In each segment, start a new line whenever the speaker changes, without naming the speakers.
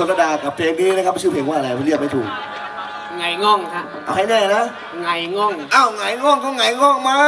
สนดากับเพลงนี้นะครับชื่อเพลงว่าอะไรเรียกไม่ถูก
ไงง่องค่ะ
เอาให้แน่นะ
ไงง่อง
อ้าวไงง่องก็ไงง่องมา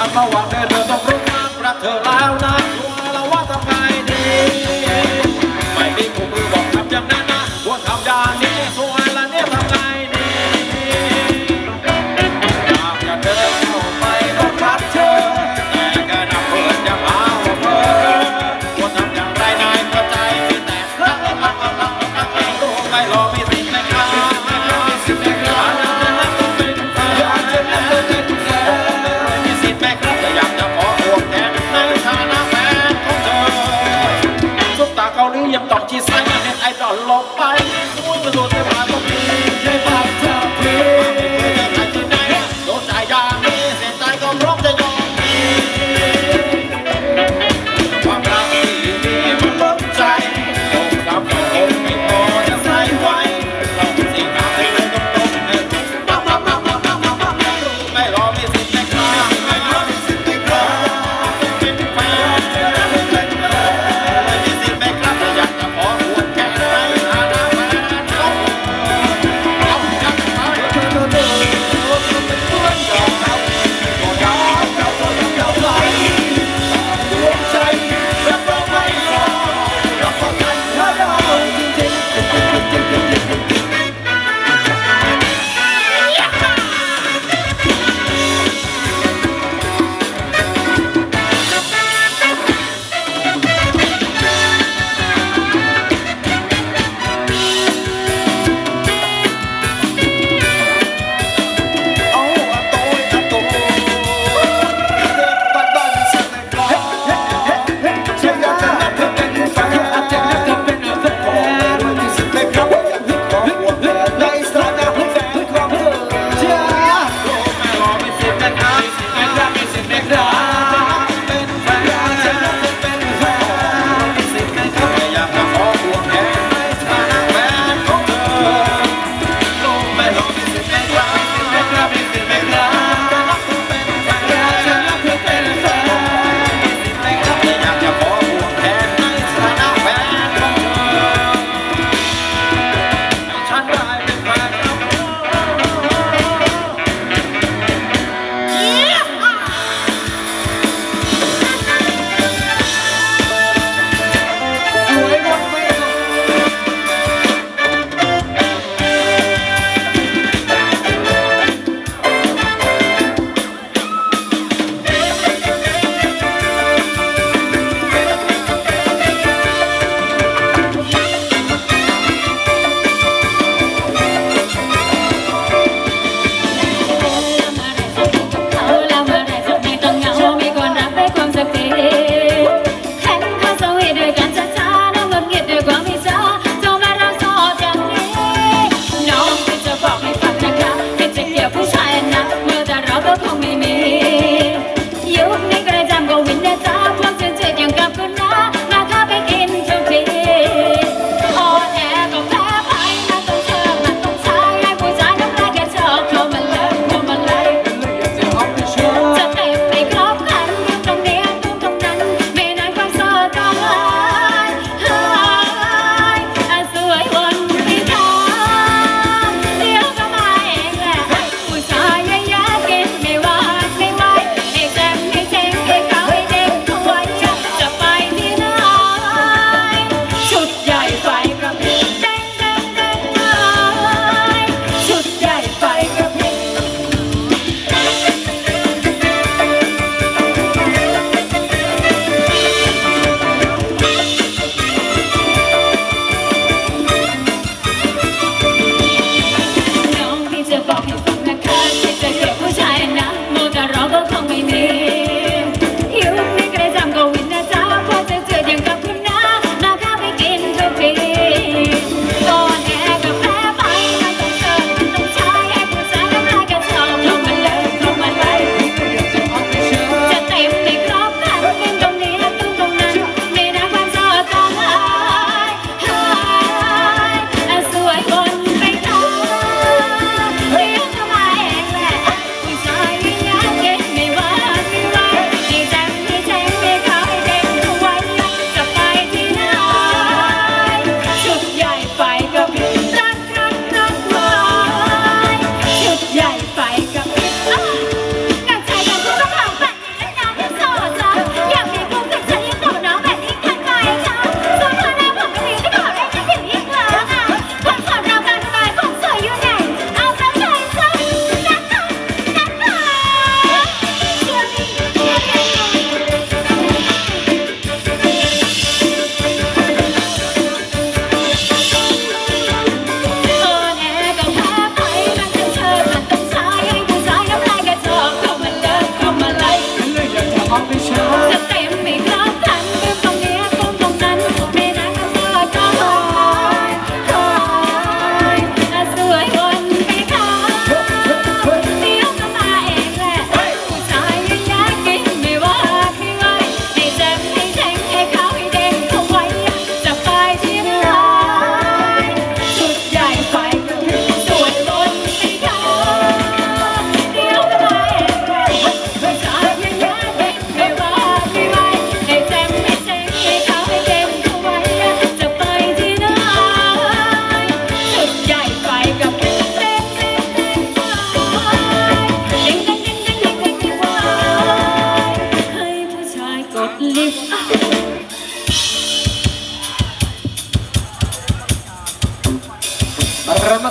อันมาหวั
ง
เดินเธอต้องรู้มากรักเธอแล้วนะ ดอกที่ใส่เป็นไอด
อลลงไปสวยมาโดนเทวาต้องมี